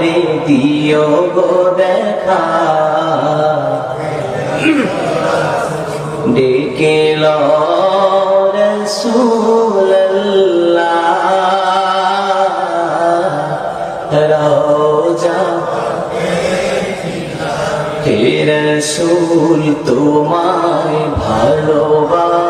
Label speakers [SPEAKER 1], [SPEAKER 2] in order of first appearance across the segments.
[SPEAKER 1] মোরে দিও গো দেখা। ডেকে রোজা হে রসুল তোমায় ভালোবাসি।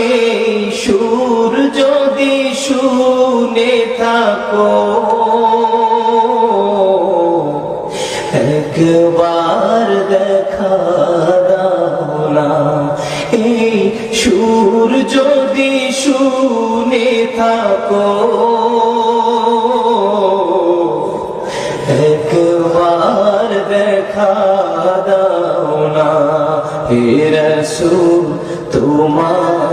[SPEAKER 1] এই সুর যদি শুনে থাকো। একবার দেখা দাও না, এই সুর যদি শুনে থাকো। একবার দেখা দাও না, হে রসুল, তোমার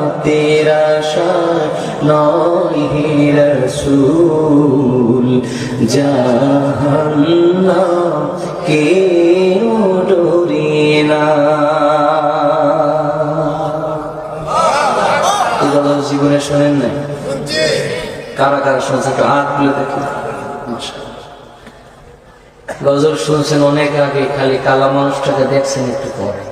[SPEAKER 1] জন্নাতের আশা নয় রসুল জাহান্না কেউ ডোরে না জীবনে শোনেন নাই? কারা কারা শুনছে একটু হাত তুলে শুনছেন অনেক আগে, খালি কালা মানুষটাকে দেখছেন একটু পরে।